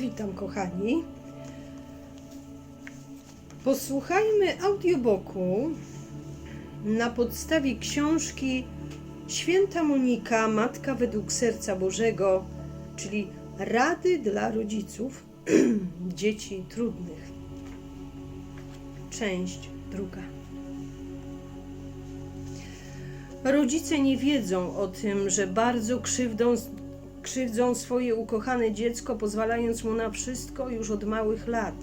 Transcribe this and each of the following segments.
Witam kochani. Posłuchajmy audiobooku na podstawie książki Święta Monika, Matka według Serca Bożego, czyli Rady dla rodziców dzieci trudnych. Część druga. Rodzice nie wiedzą o tym, że bardzo krzywdą, krzywdzą swoje ukochane dziecko, pozwalając mu na wszystko już od małych lat.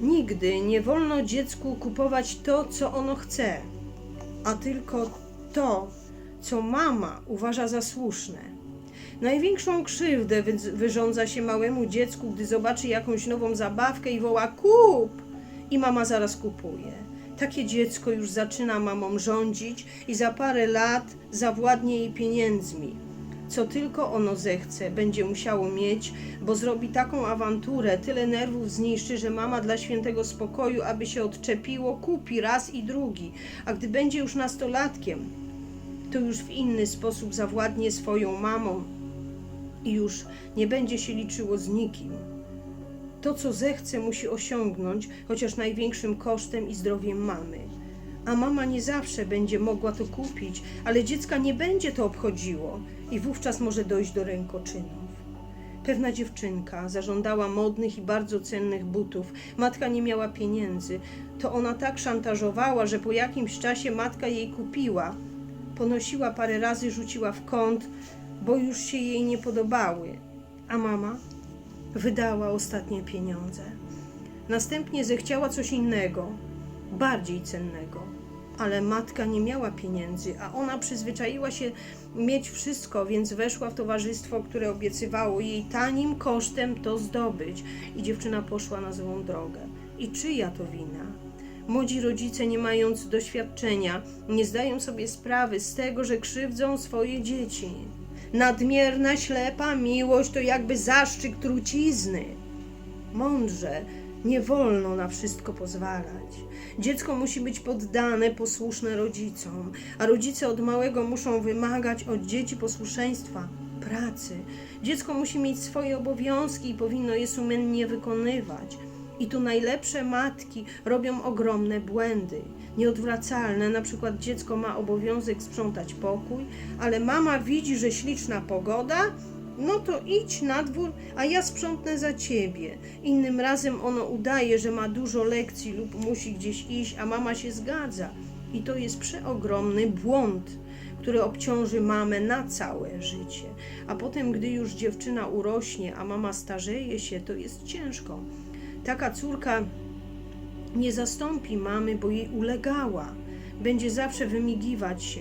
Nigdy nie wolno dziecku kupować to, co ono chce, a tylko to, co mama uważa za słuszne. Największą krzywdę wy- wyrządza się małemu dziecku, gdy zobaczy jakąś nową zabawkę i woła kup i mama zaraz kupuje. Takie dziecko już zaczyna mamą rządzić i za parę lat zawładnie jej pieniędzmi. Co tylko ono zechce, będzie musiało mieć, bo zrobi taką awanturę, tyle nerwów zniszczy, że mama dla świętego spokoju, aby się odczepiło, kupi raz i drugi. A gdy będzie już nastolatkiem, to już w inny sposób zawładnie swoją mamą i już nie będzie się liczyło z nikim. To, co zechce, musi osiągnąć, chociaż największym kosztem i zdrowiem mamy. A mama nie zawsze będzie mogła to kupić, ale dziecka nie będzie to obchodziło i wówczas może dojść do rękoczynów. Pewna dziewczynka zażądała modnych i bardzo cennych butów. Matka nie miała pieniędzy. To ona tak szantażowała, że po jakimś czasie matka jej kupiła. Ponosiła parę razy, rzuciła w kąt, bo już się jej nie podobały. A mama wydała ostatnie pieniądze. Następnie zechciała coś innego, bardziej cennego, ale matka nie miała pieniędzy, a ona przyzwyczaiła się mieć wszystko, więc weszła w towarzystwo, które obiecywało jej tanim kosztem to zdobyć, i dziewczyna poszła na złą drogę. I czyja to wina? Młodzi rodzice, nie mając doświadczenia, nie zdają sobie sprawy z tego, że krzywdzą swoje dzieci. Nadmierna, ślepa miłość to jakby zaszczyt trucizny. Mądrze, nie wolno na wszystko pozwalać. Dziecko musi być poddane, posłuszne rodzicom, a rodzice od małego muszą wymagać od dzieci posłuszeństwa, pracy. Dziecko musi mieć swoje obowiązki i powinno je sumiennie wykonywać. I tu najlepsze matki robią ogromne błędy, nieodwracalne. Na przykład dziecko ma obowiązek sprzątać pokój, ale mama widzi, że śliczna pogoda, no to idź na dwór, a ja sprzątnę za ciebie. Innym razem ono udaje, że ma dużo lekcji lub musi gdzieś iść, a mama się zgadza. I to jest przeogromny błąd, który obciąży mamę na całe życie. A potem, gdy już dziewczyna urośnie, a mama starzeje się, to jest ciężko. Taka córka nie zastąpi mamy, bo jej ulegała. Będzie zawsze wymigiwać się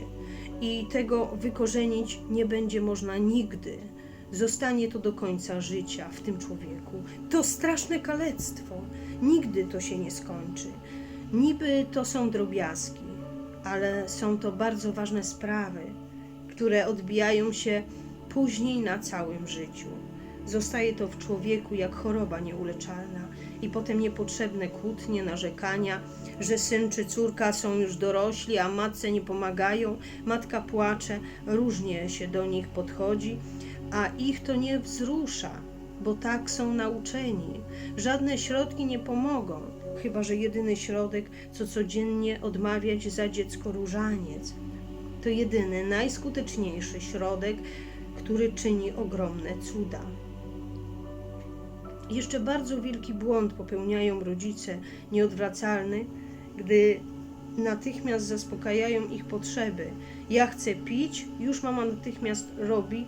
i tego wykorzenić nie będzie można nigdy. Zostanie to do końca życia w tym człowieku. To straszne kalectwo. Nigdy to się nie skończy. Niby to są drobiazgi, ale są to bardzo ważne sprawy, które odbijają się później na całym życiu. Zostaje to w człowieku jak choroba nieuleczalna i potem niepotrzebne kłótnie, narzekania, że syn czy córka są już dorośli, a matce nie pomagają, matka płacze, różnie się do nich podchodzi, a ich to nie wzrusza, bo tak są nauczeni. Żadne środki nie pomogą, chyba że jedyny środek, co codziennie odmawiać za dziecko różaniec. To jedyny, najskuteczniejszy środek, który czyni ogromne cuda. Jeszcze bardzo wielki błąd popełniają rodzice, nieodwracalny, gdy natychmiast zaspokajają ich potrzeby. Ja chcę pić, już mama natychmiast robi,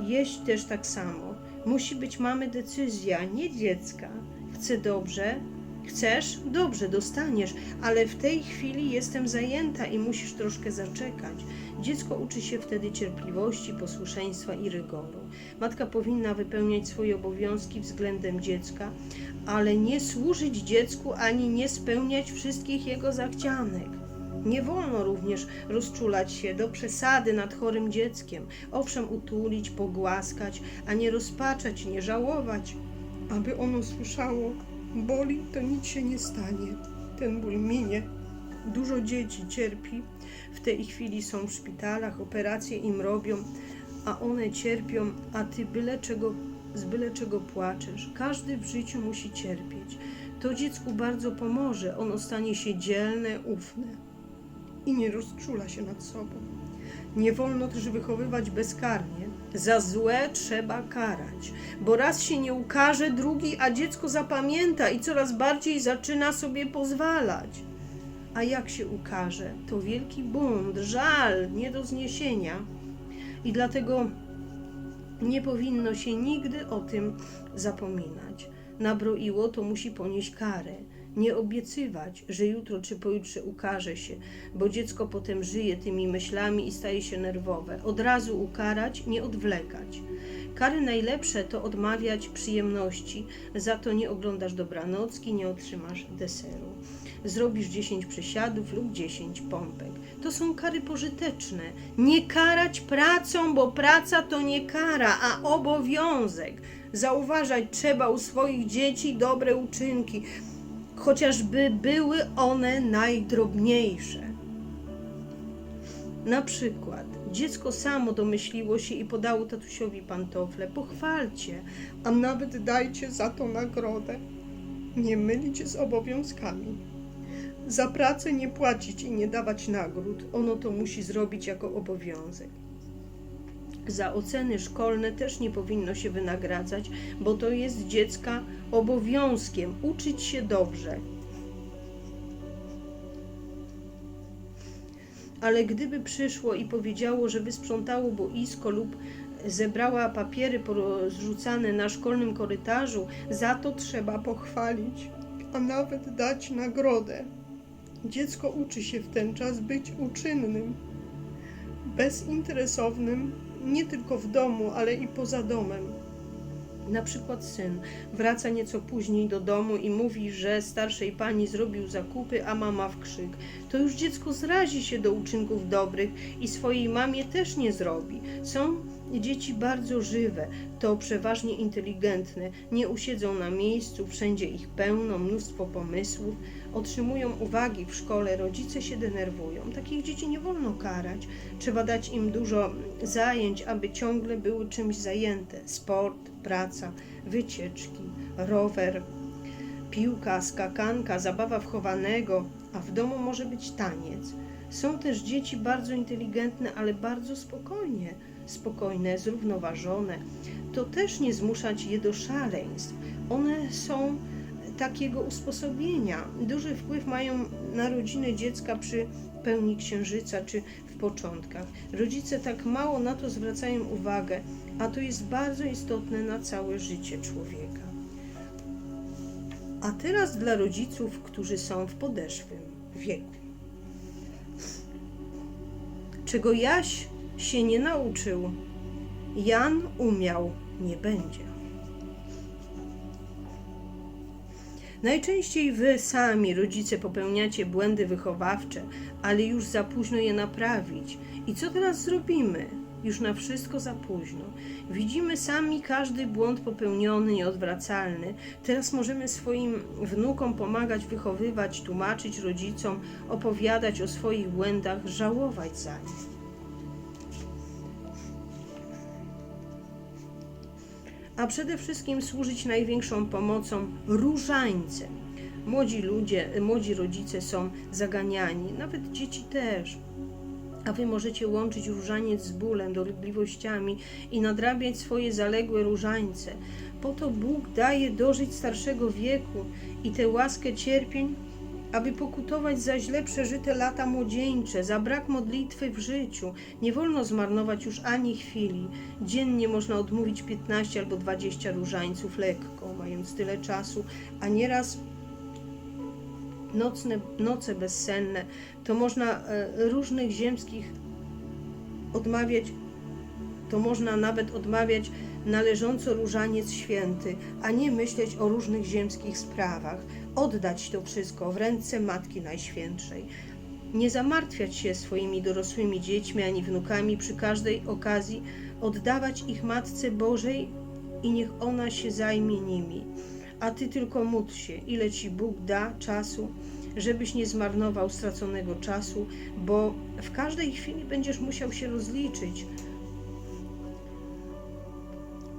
jeść też tak samo. Musi być mamy decyzja, nie dziecka. Chcę dobrze, chcesz? Dobrze, dostaniesz, ale w tej chwili jestem zajęta i musisz troszkę zaczekać. Dziecko uczy się wtedy cierpliwości, posłuszeństwa i rygoru. Matka powinna wypełniać swoje obowiązki względem dziecka, ale nie służyć dziecku ani nie spełniać wszystkich jego zachcianek. Nie wolno również rozczulać się do przesady nad chorym dzieckiem. Owszem, utulić, pogłaskać, a nie rozpaczać, nie żałować, aby ono słyszało: boli, to nic się nie stanie. Ten ból minie. Dużo dzieci cierpi. W tej chwili są w szpitalach, operacje im robią, a one cierpią, a ty byle czego z byle czego płaczesz. Każdy w życiu musi cierpieć. To dziecku bardzo pomoże. Ono stanie się dzielne, ufne i nie rozczula się nad sobą. Nie wolno też wychowywać bezkarnie. Za złe trzeba karać, bo raz się nie ukaże, drugi, a dziecko zapamięta i coraz bardziej zaczyna sobie pozwalać. A jak się ukaże, to wielki bunt, żal, nie do zniesienia. I dlatego nie powinno się nigdy o tym zapominać. Nabroiło to musi ponieść karę. Nie obiecywać, że jutro czy pojutrze ukaże się, bo dziecko potem żyje tymi myślami i staje się nerwowe. Od razu ukarać, nie odwlekać. Kary najlepsze to odmawiać przyjemności, za to nie oglądasz dobranocki, nie otrzymasz deseru. Zrobisz 10 przysiadów lub 10 pompek. To są kary pożyteczne. Nie karać pracą, bo praca to nie kara, a obowiązek. Zauważać trzeba u swoich dzieci dobre uczynki, chociażby były one najdrobniejsze. Na przykład dziecko samo domyśliło się i podało tatusiowi pantofle. Pochwalcie, a nawet dajcie za to nagrodę. Nie mylić z obowiązkami. Za pracę nie płacić i nie dawać nagród. Ono to musi zrobić jako obowiązek. Za oceny szkolne też nie powinno się wynagradzać, bo to jest dziecka obowiązkiem uczyć się dobrze. Ale gdyby przyszło i powiedziało, że wysprzątało boisko lub zebrała papiery porozrzucane na szkolnym korytarzu, za to trzeba pochwalić, a nawet dać nagrodę. Dziecko uczy się w ten czas być uczynnym, bezinteresownym, nie tylko w domu, ale i poza domem. Na przykład syn wraca nieco później do domu i mówi, że starszej pani zrobił zakupy, a mama w krzyk. To już dziecko zrazi się do uczynków dobrych i swojej mamie też nie zrobi. Są dzieci bardzo żywe, to przeważnie inteligentne, nie usiedzą na miejscu, wszędzie ich pełno, mnóstwo pomysłów, otrzymują uwagi w szkole, rodzice się denerwują. Takich dzieci nie wolno karać. Trzeba dać im dużo zajęć, aby ciągle były czymś zajęte. Sport, praca, wycieczki, rower, piłka, skakanka, zabawa wchowanego, a w domu może być taniec. Są też dzieci bardzo inteligentne, ale bardzo spokojnie, spokojne, zrównoważone. To też nie zmuszać je do szaleństw. One są takiego usposobienia. Duży wpływ mają na rodzinę dziecka przy pełni księżyca czy w początkach. Rodzice tak mało na to zwracają uwagę, a to jest bardzo istotne na całe życie człowieka. A teraz dla rodziców, którzy są w podeszłym wieku. Czego Jaś się nie nauczył, Jan umiał nie będzie. Najczęściej wy sami, rodzice, popełniacie błędy wychowawcze, ale już za późno je naprawić. I co teraz zrobimy? Już na wszystko za późno. Widzimy sami każdy błąd popełniony, nieodwracalny. Teraz możemy swoim wnukom pomagać, wychowywać, tłumaczyć rodzicom, opowiadać o swoich błędach, żałować za nie. A przede wszystkim służyć największą pomocą różańcem. Młodzi ludzie, młodzi rodzice są zaganiani, nawet dzieci też. A wy możecie łączyć różaniec z bólem, dolegliwościami i nadrabiać swoje zaległe różańce. Po to Bóg daje dożyć starszego wieku i tę łaskę cierpień aby pokutować za źle przeżyte lata młodzieńcze, za brak modlitwy w życiu. Nie wolno zmarnować już ani chwili. Dziennie można odmówić 15 albo 20 różańców lekko, mając tyle czasu, a nieraz nocne, noce bezsenne, to można e, różnych ziemskich odmawiać, to można nawet odmawiać należąco różaniec święty, a nie myśleć o różnych ziemskich sprawach oddać to wszystko w ręce Matki Najświętszej. Nie zamartwiać się swoimi dorosłymi dziećmi ani wnukami przy każdej okazji, oddawać ich Matce Bożej i niech ona się zajmie nimi. A ty tylko módl się, ile ci Bóg da czasu, żebyś nie zmarnował straconego czasu, bo w każdej chwili będziesz musiał się rozliczyć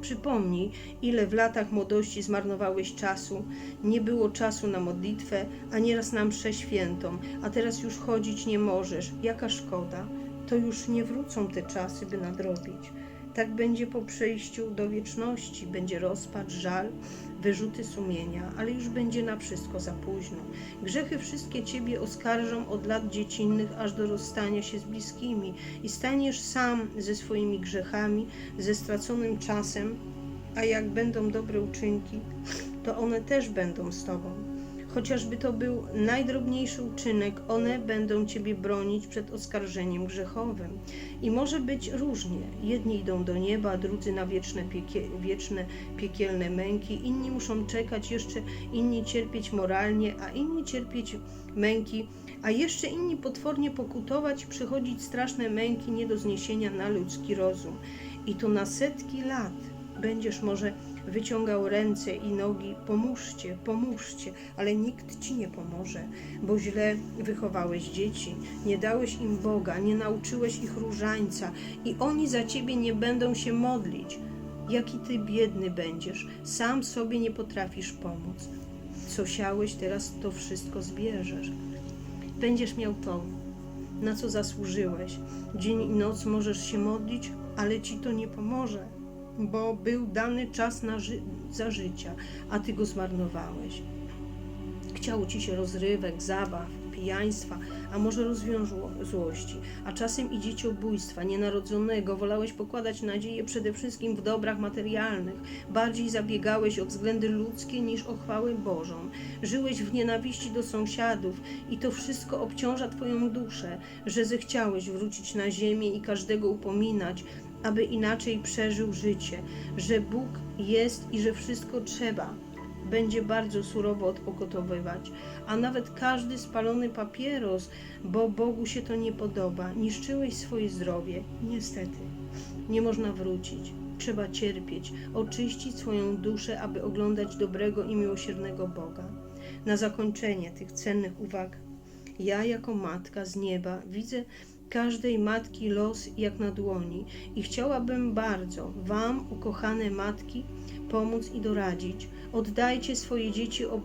Przypomnij, ile w latach młodości zmarnowałeś czasu. Nie było czasu na modlitwę, a nieraz na mszę świętą, a teraz już chodzić nie możesz. Jaka szkoda. To już nie wrócą te czasy, by nadrobić. Tak będzie po przejściu do wieczności. Będzie rozpacz, żal, wyrzuty sumienia, ale już będzie na wszystko za późno. Grzechy wszystkie ciebie oskarżą od lat dziecinnych aż do rozstania się z bliskimi i staniesz sam ze swoimi grzechami, ze straconym czasem, a jak będą dobre uczynki, to one też będą z tobą. Chociażby to był najdrobniejszy uczynek, one będą Ciebie bronić przed oskarżeniem grzechowym. I może być różnie. Jedni idą do nieba, drudzy na wieczne, piekie, wieczne piekielne męki, inni muszą czekać, jeszcze inni cierpieć moralnie, a inni cierpieć męki, a jeszcze inni potwornie pokutować, przychodzić straszne męki nie do zniesienia na ludzki rozum. I to na setki lat będziesz może wyciągał ręce i nogi, pomóżcie, pomóżcie, ale nikt ci nie pomoże, bo źle wychowałeś dzieci, nie dałeś im Boga, nie nauczyłeś ich różańca i oni za ciebie nie będą się modlić. Jaki ty biedny będziesz, sam sobie nie potrafisz pomóc. Co siałeś, teraz to wszystko zbierzesz. Będziesz miał to, na co zasłużyłeś. Dzień i noc możesz się modlić, ale ci to nie pomoże bo był dany czas na ży- za życia, a ty go zmarnowałeś. Chciało ci się rozrywek, zabaw, pijaństwa, a może rozwiązłości, a czasem i dzieciobójstwa nienarodzonego. Wolałeś pokładać nadzieję przede wszystkim w dobrach materialnych. Bardziej zabiegałeś o względy ludzkie niż o chwałę Bożą. Żyłeś w nienawiści do sąsiadów i to wszystko obciąża twoją duszę, że zechciałeś wrócić na ziemię i każdego upominać, aby inaczej przeżył życie, że Bóg jest i że wszystko trzeba będzie bardzo surowo odpogotowywać, a nawet każdy spalony papieros, bo Bogu się to nie podoba. Niszczyłeś swoje zdrowie. Niestety, nie można wrócić. Trzeba cierpieć, oczyścić swoją duszę, aby oglądać dobrego i miłosiernego Boga. Na zakończenie tych cennych uwag, ja jako matka z nieba widzę każdej matki los jak na dłoni i chciałabym bardzo Wam, ukochane matki, pomóc i doradzić. Oddajcie swoje dzieci ob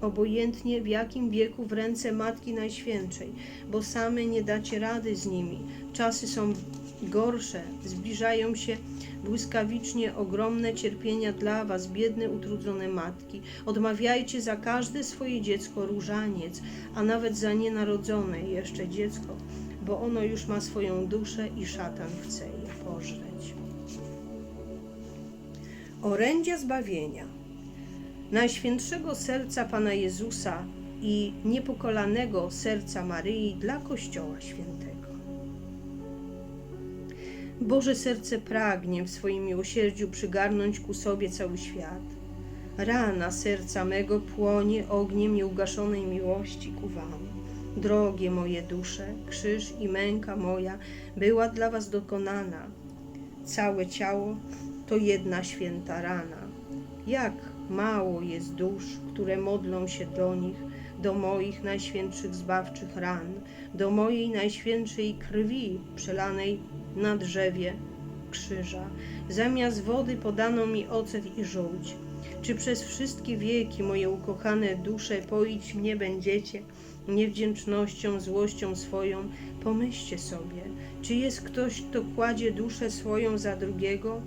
obojętnie w jakim wieku w ręce Matki Najświętszej, bo same nie dacie rady z nimi. Czasy są gorsze, zbliżają się błyskawicznie ogromne cierpienia dla Was, biedne, utrudzone matki. Odmawiajcie za każde swoje dziecko różaniec, a nawet za nienarodzone jeszcze dziecko, bo ono już ma swoją duszę i szatan chce je pożreć. Orędzia zbawienia Najświętszego serca Pana Jezusa i niepokolanego serca Maryi dla Kościoła Świętego. Boże serce pragnie w swoim miłosierdziu przygarnąć ku sobie cały świat. Rana serca mego płonie ogniem nieugaszonej miłości ku Wam. Drogie moje dusze, krzyż i męka moja była dla Was dokonana. Całe ciało to jedna święta rana. Jak mało jest dusz, które modlą się do nich, do moich najświętszych zbawczych ran, do mojej najświętszej krwi przelanej na drzewie krzyża. Zamiast wody podano mi ocet i żółć. Czy przez wszystkie wieki, moje ukochane dusze, poić mnie będziecie niewdzięcznością, złością swoją? Pomyślcie sobie, czy jest ktoś, kto kładzie duszę swoją za drugiego,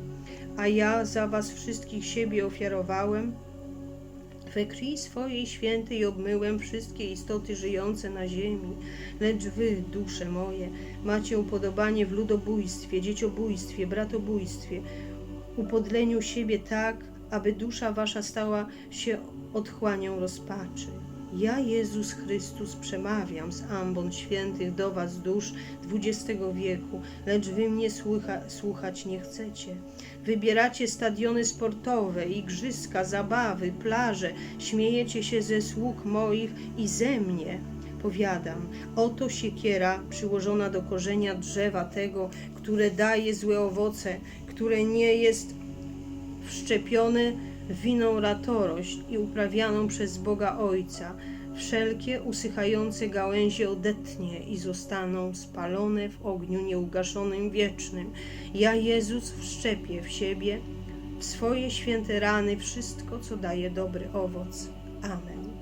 a ja za was wszystkich siebie ofiarowałem? We krwi swojej świętej obmyłem wszystkie istoty żyjące na ziemi, lecz wy, dusze moje, macie upodobanie w ludobójstwie, dzieciobójstwie, bratobójstwie, upodleniu siebie tak, aby dusza wasza stała się otchłanią rozpaczy. Ja, Jezus Chrystus, przemawiam z ambon świętych do was dusz XX wieku, lecz wy mnie słucha, słuchać nie chcecie. Wybieracie stadiony sportowe, igrzyska, zabawy, plaże, śmiejecie się ze sług moich i ze mnie. Powiadam, oto siekiera przyłożona do korzenia drzewa tego, które daje złe owoce, które nie jest wszczepione winą ratorość i uprawianą przez Boga Ojca. Wszelkie usychające gałęzie odetnie i zostaną spalone w ogniu nieugaszonym wiecznym. Ja, Jezus, wszczepię w siebie w swoje święte rany wszystko, co daje dobry owoc. Amen.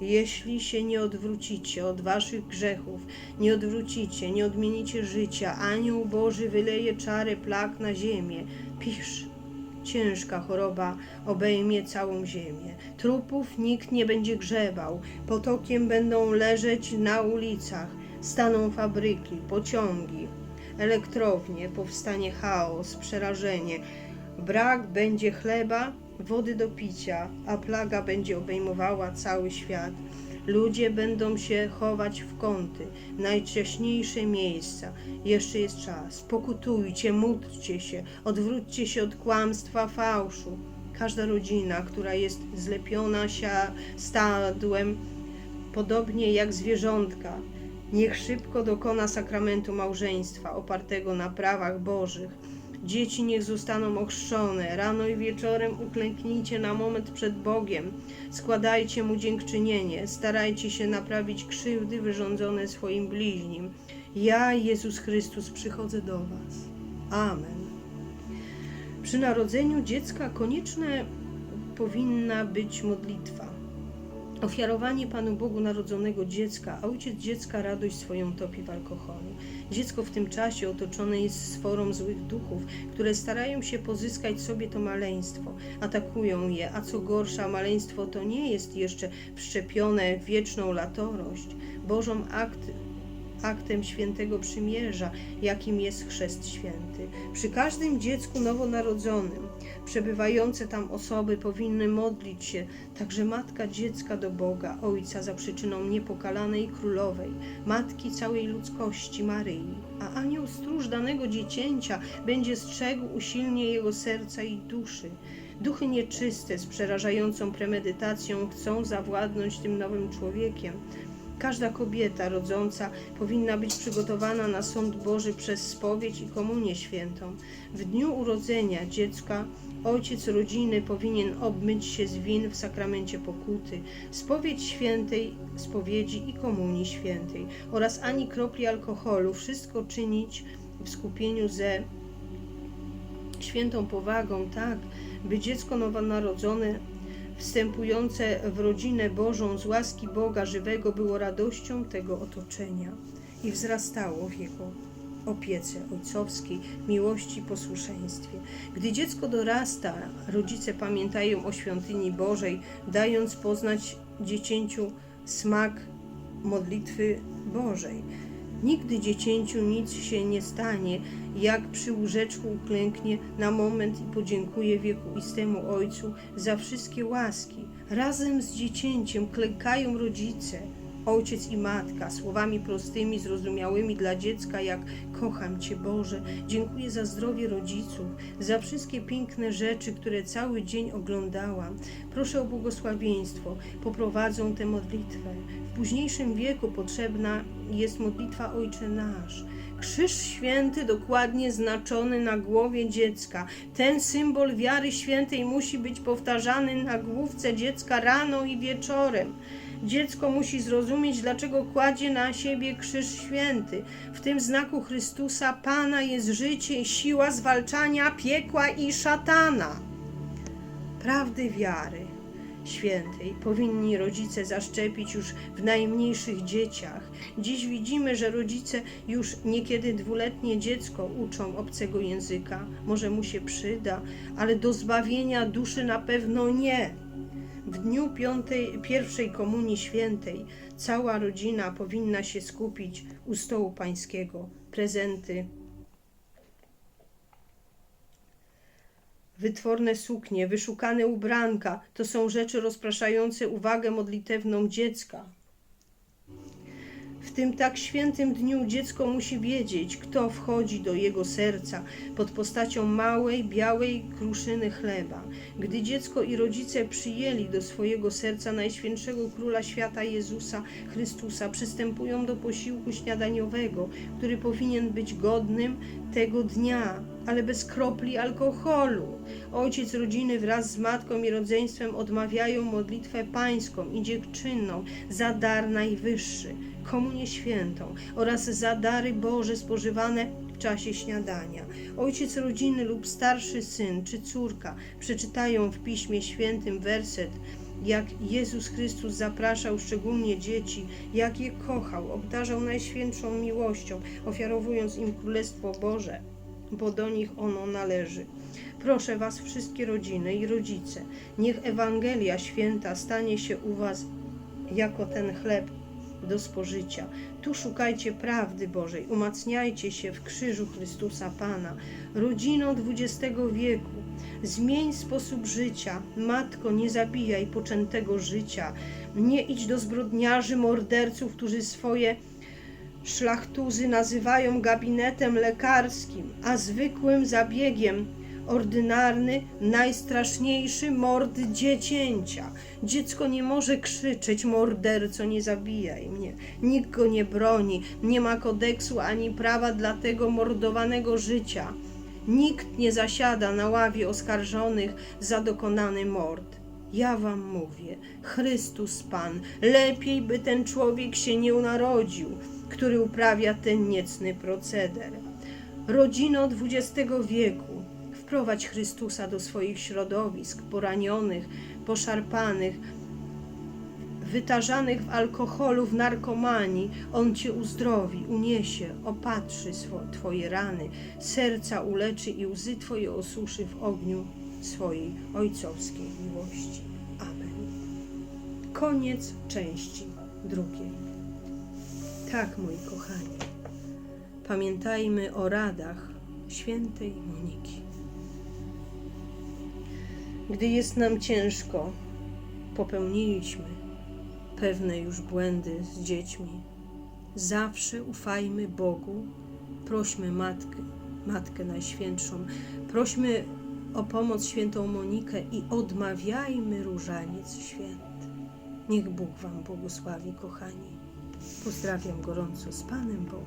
Jeśli się nie odwrócicie od waszych grzechów, nie odwrócicie, nie odmienicie życia, anioł Boży wyleje czary plag na ziemię. Pisz, ciężka choroba obejmie całą ziemię. Trupów nikt nie będzie grzebał, potokiem będą leżeć na ulicach, staną fabryki, pociągi, elektrownie, powstanie chaos, przerażenie. Brak będzie chleba, wody do picia, a plaga będzie obejmowała cały świat. Ludzie będą się chować w kąty, najciaśniejsze miejsca. Jeszcze jest czas. Pokutujcie, módlcie się, odwróćcie się od kłamstwa, fałszu. Każda rodzina, która jest zlepiona stadłem, podobnie jak zwierzątka, niech szybko dokona sakramentu małżeństwa opartego na prawach Bożych. Dzieci niech zostaną ochrzczone. Rano i wieczorem uklęknijcie na moment przed Bogiem. Składajcie Mu dziękczynienie. Starajcie się naprawić krzywdy wyrządzone swoim bliźnim. Ja, Jezus Chrystus, przychodzę do Was. Amen. Przy narodzeniu dziecka konieczne powinna być modlitwa. Ofiarowanie Panu Bogu narodzonego dziecka, a ojciec dziecka radość swoją topi w alkoholu. Dziecko w tym czasie otoczone jest sforą złych duchów, które starają się pozyskać sobie to maleństwo, atakują je, a co gorsza, maleństwo to nie jest jeszcze wszczepione w wieczną latorość, Bożą akt, aktem świętego przymierza, jakim jest chrzest święty. Przy każdym dziecku nowonarodzonym przebywające tam osoby powinny modlić się, także matka dziecka do Boga, Ojca za przyczyną niepokalanej królowej, matki całej ludzkości Maryi, a anioł stróż danego dziecięcia będzie strzegł usilnie jego serca i duszy. Duchy nieczyste z przerażającą premedytacją chcą zawładnąć tym nowym człowiekiem. Każda kobieta rodząca powinna być przygotowana na sąd Boży przez spowiedź i komunię świętą. W dniu urodzenia dziecka ojciec rodziny powinien obmyć się z win w sakramencie pokuty, spowiedź świętej, spowiedzi i komunii świętej oraz ani kropli alkoholu, wszystko czynić w skupieniu ze świętą powagą, tak, by dziecko nowonarodzone wstępujące w rodzinę Bożą z łaski Boga żywego było radością tego otoczenia i wzrastało w jego opiece ojcowskiej, miłości posłuszeństwie. Gdy dziecko dorasta, rodzice pamiętają o świątyni Bożej, dając poznać dziecięciu smak modlitwy Bożej. Nigdy dziecięciu nic się nie stanie, jak przy łóżeczku uklęknie na moment i podziękuje wiekuistemu Ojcu za wszystkie łaski. Razem z dziecięciem klękają rodzice, ojciec i matka, słowami prostymi, zrozumiałymi dla dziecka, jak kocham Cię Boże, dziękuję za zdrowie rodziców, za wszystkie piękne rzeczy, które cały dzień oglądałam. Proszę o błogosławieństwo, poprowadzą tę modlitwę. W późniejszym wieku potrzebna jest modlitwa Ojcze Nasz. Krzyż święty dokładnie znaczony na głowie dziecka. Ten symbol wiary świętej musi być powtarzany na główce dziecka rano i wieczorem. Dziecko musi zrozumieć, dlaczego kładzie na siebie krzyż święty. W tym znaku Chrystusa Pana jest życie i siła zwalczania piekła i szatana. Prawdy wiary świętej powinni rodzice zaszczepić już w najmniejszych dzieciach. Dziś widzimy, że rodzice już niekiedy dwuletnie dziecko uczą obcego języka. Może mu się przyda, ale do zbawienia duszy na pewno nie. W dniu piątej, pierwszej komunii świętej cała rodzina powinna się skupić u stołu pańskiego. Prezenty, wytworne suknie, wyszukane ubranka to są rzeczy rozpraszające uwagę modlitewną dziecka. W tym tak świętym dniu dziecko musi wiedzieć, kto wchodzi do jego serca pod postacią małej, białej kruszyny chleba. Gdy dziecko i rodzice przyjęli do swojego serca Najświętszego Króla Świata Jezusa Chrystusa, przystępują do posiłku śniadaniowego, który powinien być godnym tego dnia, ale bez kropli alkoholu. Ojciec rodziny wraz z matką i rodzeństwem odmawiają modlitwę pańską i dziękczynną za dar najwyższy, komunię świętą oraz za dary Boże spożywane w czasie śniadania. Ojciec rodziny lub starszy syn czy córka przeczytają w Piśmie Świętym werset, jak Jezus Chrystus zapraszał szczególnie dzieci, jak je kochał, obdarzał najświętszą miłością, ofiarowując im Królestwo Boże, bo do nich ono należy. Proszę Was, wszystkie rodziny i rodzice, niech Ewangelia Święta stanie się u Was jako ten chleb do spożycia. Tu szukajcie prawdy Bożej, umacniajcie się w krzyżu Chrystusa Pana. Rodzino XX wieku, zmień sposób życia. Matko, nie zabijaj poczętego życia. Nie idź do zbrodniarzy, morderców, którzy swoje szlachtuzy nazywają gabinetem lekarskim, a zwykłym zabiegiem ordynarny, najstraszniejszy mord dziecięcia. Dziecko nie może krzyczeć, morderco, nie zabijaj mnie. Nikt go nie broni, nie ma kodeksu ani prawa dla tego mordowanego życia. Nikt nie zasiada na ławie oskarżonych za dokonany mord. Ja wam mówię, Chrystus Pan, lepiej by ten człowiek się nie narodził, który uprawia ten niecny proceder. Rodzino XX wieku, Chrystusa do swoich środowisk, poranionych, poszarpanych, wytarzanych w alkoholu, w narkomanii. On cię uzdrowi, uniesie, opatrzy twoje rany, serca uleczy i łzy twoje osuszy w ogniu swojej ojcowskiej miłości. Amen. Koniec części drugiej. Tak, moi kochani, pamiętajmy o radach świętej Moniki. Gdy jest nam ciężko, popełniliśmy pewne już błędy z dziećmi. Zawsze ufajmy Bogu, prośmy Matkę, Matkę Najświętszą, prośmy o pomoc świętą Monikę i odmawiajmy różaniec święty. Niech Bóg Wam błogosławi, kochani. Pozdrawiam gorąco z Panem Bogiem.